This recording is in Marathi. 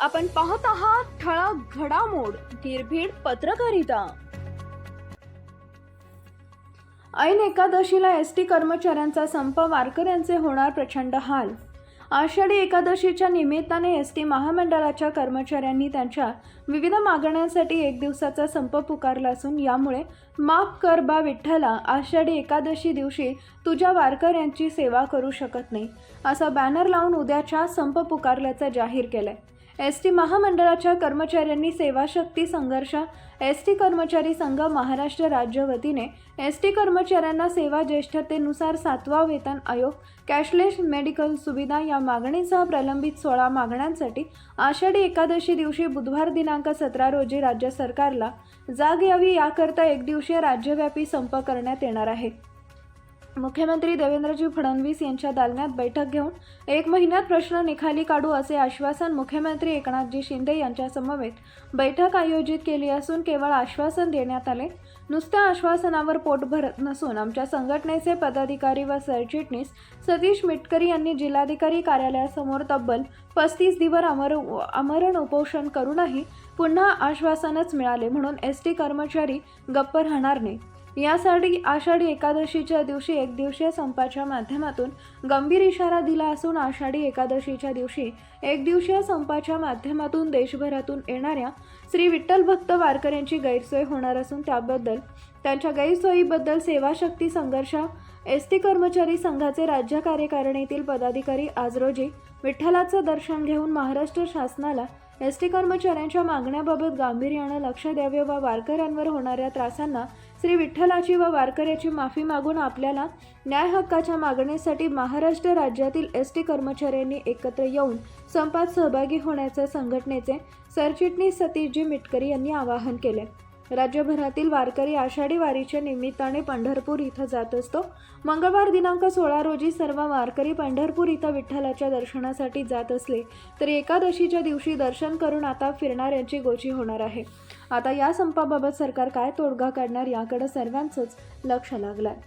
आपण पाहत आहात ठळक घडामोड निर्भीड पत्रकारिता. ऐन एकादशीला एस टी कर्मचाऱ्यांचा संप वारकऱ्यांचे होणार प्रचंड हाल. आषाढी एकादशीच्या निमित्ताने एस टी महामंडळाच्या कर्मचाऱ्यांनी त्यांच्या विविध मागण्यांसाठी एक दिवसाचा संप पुकारला असून यामुळे माफ कर बा विठ्ठला आषाढी एकादशी दिवशी तुझ्या वारकऱ्यांची सेवा करू शकत नाही असा बॅनर लावून उद्याच्या संप पुकारल्याचं जाहीर केलं आहे एस टी महामंडळाच्या कर्मचाऱ्यांनी सेवाशक्ती संघर्ष एस टी कर्मचारी संघ महाराष्ट्र राज्य वतीने एस टी कर्मचाऱ्यांना सेवा ज्येष्ठतेनुसार सातवा वेतन आयोग कॅशलेस मेडिकल सुविधा या मागणीसह प्रलंबित सोळा मागण्यांसाठी आषाढी एकादशी दिवशी बुधवार दिनांक सतरा रोजी राज्य सरकारला जाग यावी याकरता एकदिवसीय राज्यव्यापी संप करण्यात येणार आहे. मुख्यमंत्री देवेंद्रजी फडणवीस यांच्या दालन्यात बैठक घेऊन एक महिन्यात प्रश्न निकाली काढू असे आश्वासन मुख्यमंत्री एकनाथजी शिंदे यांच्यासमवेत बैठक आयोजित केली असून केवळ आश्वासन देण्यात आले. नुसत्या आश्वासनावर पोट भरत नसून आमच्या संघटनेचे पदाधिकारी व सरचिटणीस सतीश मिटकरी यांनी जिल्हाधिकारी कार्यालयासमोर तब्बल पस्तीस दिवस अमर आमरण उपोषण करूनही पुन्हा आश्वासनच मिळाले म्हणून एस टी कर्मचारी गप्प राहणार नाही यासाठी आषाढी एकादशीच्या दिवशी एक दिवसीय संपाच्या माध्यमातून गंभीर इशारा दिला असून आषाढी एकादशीच्या दिवशी एक दिवसीय संपाच्या माध्यमातून देशभरातून येणाऱ्या श्री विठ्ठल भक्त वारकऱ्यांची गैरसोय होणार असून त्याबद्दल त्यांच्या गैरसोयीबद्दल सेवाशक्ती संघर्ष एस टी कर्मचारी संघाचे राज्य कार्यकारिणीतील पदाधिकारी आज रोजी विठ्ठलाचं दर्शन घेऊन महाराष्ट्र शासनाला एस टी कर्मचाऱ्यांच्या मागण्याबाबत गांभीर्यानं लक्ष द्यावे व वारकऱ्यांवर होणाऱ्या त्रासांना श्री विठ्ठलाची व वारकऱ्याची माफी मागून आपल्याला न्याय हक्काच्या मागणीसाठी महाराष्ट्र राज्यातील एस टी कर्मचाऱ्यांनी एकत्र येऊन संपात सहभागी होण्याचे संघटनेचे सरचिटणीस सतीशजी मिटकरी यांनी आवाहन केले. राज्यभरातील वारकरी आषाढी वारीच्या निमित्ताने पंढरपूर इथं जात असतो. मंगळवार दिनांक सोळा रोजी सर्व वारकरी पंढरपूर इथं विठ्ठलाच्या दर्शनासाठी जात असले तरी एकादशीच्या दिवशी दर्शन करून आता फिरणाऱ्यांची गोची होणार आहे. आता या संपाबाबत सरकार काय तोडगा काढणार याकडे सर्वांचंच लक्ष लागलंय.